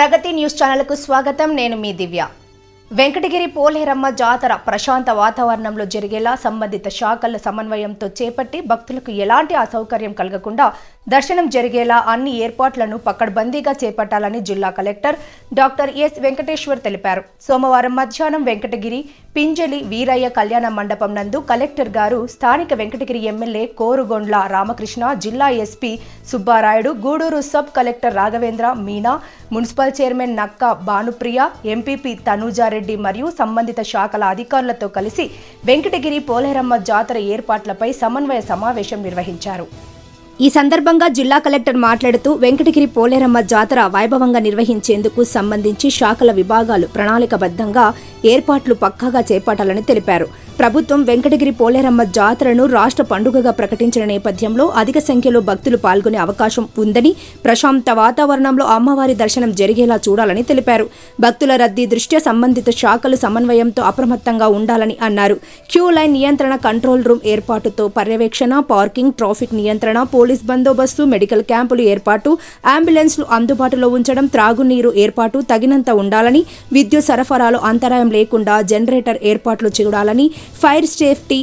ప్రగతి news ఛానల్కు స్వాగతం. నేను మీ దివ్య. వెంకటగిరి పోలేరమ్మ జాతర ప్రశాంత వాతావరణంలో జరిగేలా సంబంధిత శాఖల సమన్వయంతో చేపట్టి భక్తులకు ఎలాంటి అసౌకర్యం కలగకుండా దర్శనం జరిగేలా అన్ని ఏర్పాట్లను పక్కడబందీగా చేపట్టాలని జిల్లా కలెక్టర్ డాక్టర్ ఎస్ వెంకటేశ్వర్ తెలిపారు. సోమవారం మధ్యాహ్నం వెంకటగిరి పింజలి వీరయ్య కళ్యాణ మండపం నందు కలెక్టర్ గారు స్థానిక వెంకటగిరి ఎమ్మెల్యే కోరుగొండ్ల రామకృష్ణ జిల్లా SP Subbarayudu Gudur sub collector Raghavendra Meena municipal chairman Nakka Bhanupriya MPP Tanuja Reddy మరియు సంబంధిత శాఖల అధికారులతో కలిసి వెంకటగిరి పోలేరమ్మ జాతర ఏర్పాట్లపై సమన్వయ సమావేశం నిర్వహించారు. ఈ సందర్భంగా జిల్లా కలెక్టర్ మాట్లాడుతూ వెంకటగిరి పోలేరమ్మ జాతర వైభవంగా నిర్వహించేందుకు సంబంధించి శాఖల విభాగాలు ప్రణాళికబద్ధంగా ఏర్పాట్లు పక్కాగా చేపట్టాలని తెలిపారు. ప్రభుత్వం వెంకటగిరి పోలేరమ్మ జాతరను రాష్ట్ర పండుగగా ప్రకటించిన నేపథ్యంలో అధిక సంఖ్యలో భక్తులు పాల్గొనే అవకాశం ఉందని ప్రశాంత వాతావరణంలో అమ్మవారి దర్శనం జరిగేలా చూడాలని తెలిపారు. భక్తుల రద్దీ దృష్ట్యా సంబంధిత శాఖలు సమన్వయంతో అప్రమత్తంగా ఉండాలని అన్నారు. క్యూ లైన్ నియంత్రణ కంట్రోల్ రూమ్ ఏర్పాటుతో పర్యవేక్షణ పార్కింగ్ ట్రాఫిక్ నియంత్రణ పోలీసు బందోబస్తు మెడికల్ క్యాంపులు ఏర్పాటు అంబులెన్స్లు అందుబాటులో ఉంచడం త్రాగునీరు ఏర్పాటు తగినంత ఉండాలని విద్యుత్ సరఫరాలో అంతరాయం లేకుండా జనరేటర్ ఏర్పాట్లు చూడాలని ఫైర్ సేఫ్టీ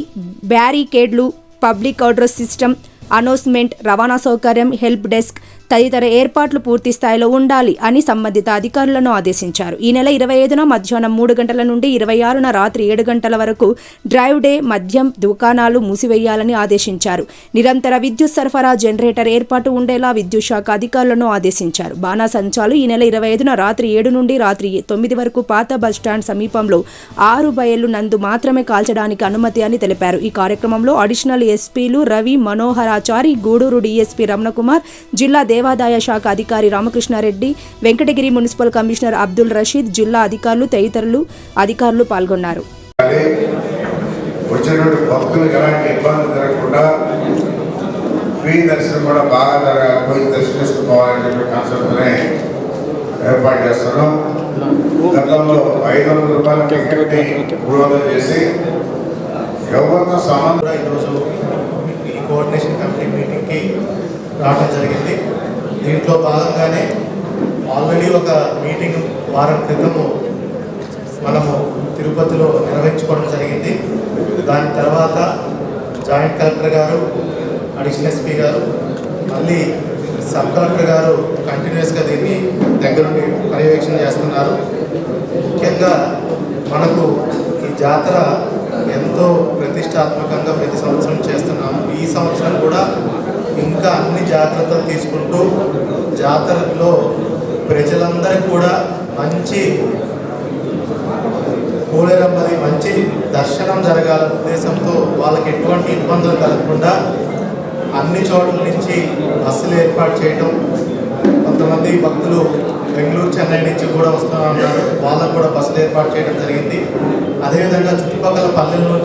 బ్యారికేడ్లు పబ్లిక్ ఆర్డర్ సిస్టమ్ అనౌన్స్మెంట్ రవాణా సౌకర్యం హెల్ప్ డెస్క్ తదితర ఏర్పాట్లు పూర్తి స్థాయిలో ఉండాలి అని సంబంధిత అధికారులను ఆదేశించారు. ఈ నెల ఇరవై ఐదున మధ్యాహ్నం మూడు గంటల నుండి ఇరవై ఆరున రాత్రి ఏడు గంటల వరకు డ్రైవ్ డే మద్యం దుకాణాలు మూసివేయాలని ఆదేశించారు. నిరంతర విద్యుత్ సరఫరా జనరేటర్ ఏర్పాటు ఉండేలా విద్యుత్ శాఖ అధికారులను ఆదేశించారు. బాణాసంచాలు ఈ నెల ఇరవై ఐదున రాత్రి ఏడు నుండి రాత్రి తొమ్మిది వరకు పాత బస్టాండ్ సమీపంలో ఆరు బయలు నందు మాత్రమే కాల్చడానికి అనుమతి అని తెలిపారు. ఈ కార్యక్రమంలో అడిషనల్ ఎస్పీలు రవి మనోహరాచారి గూడూరు డీఎస్పీ రమణకుమార్ జిల్లా దేవాదాయ శాఖ అధికారి రామకృష్ణారెడ్డి వెంకటగిరి మున్సిపల్ కమిషనర్ అబ్దుల్ రషీద్ జిల్లా అధికారులు తదితరులు అధికారులు పాల్గొన్నారు. వచ్చినటువంటి భక్తులకు ఎలాంటి ఇబ్బంది జరగకుండా ఫ్రీ దర్శనం కూడా బాగా జరగాలి దర్శనం చేసుకోవాలని చెప్పి కాన్సెప్ట్నే ఏర్పాటు చేస్తున్నాం. గతంలో ఐదు వందల రూపాయల టికెట్ని మూడు వందలు చేసి ఎవరితో సంబంధం ఈరోజు ఈ కోఆర్డినేషన్ కమిటీ మీటింగ్కి రావడం జరిగింది. దీంట్లో భాగంగానే ఆల్రెడీ ఒక మీటింగ్ వారం క్రితము మనము తిరుపతిలో నిర్వహించుకోవడం జరిగింది. దాని తర్వాత జాయింట్ కలెక్టర్ గారు అడిషనల్ ఎస్పీ గారు మళ్ళీ సబ్ కలెక్టర్ గారు కంటిన్యూస్గా దీన్ని దగ్గరుండి పర్యవేక్షణ చేస్తున్నారు. ముఖ్యంగా మనకు ఈ జాతర ఎంతో ప్రతిష్టాత్మకంగా ప్రతి సంవత్సరం చేస్తున్నాము. ఈ సంవత్సరం కూడా ఇంకా అన్ని జాగ్రత్తలు తీసుకుంటూ జాతరలో ప్రజలందరికీ కూడా మంచి పోలేరమ్మది మంచి దర్శనం జరగాలనే ఉద్దేశంతో వాళ్ళకి ఎటువంటి ఇబ్బందులు కలగకుండా అన్ని చోట్ల నుంచి బస్సులు ఏర్పాటు చేయడం కొంతమంది భక్తులు బెంగళూరు చెన్నై నుంచి కూడా వస్తున్నారు వాళ్ళకు కూడా బస్సులు ఏర్పాటు చేయడం జరిగింది. అదేవిధంగా చుట్టుపక్కల పల్లెల నుంచి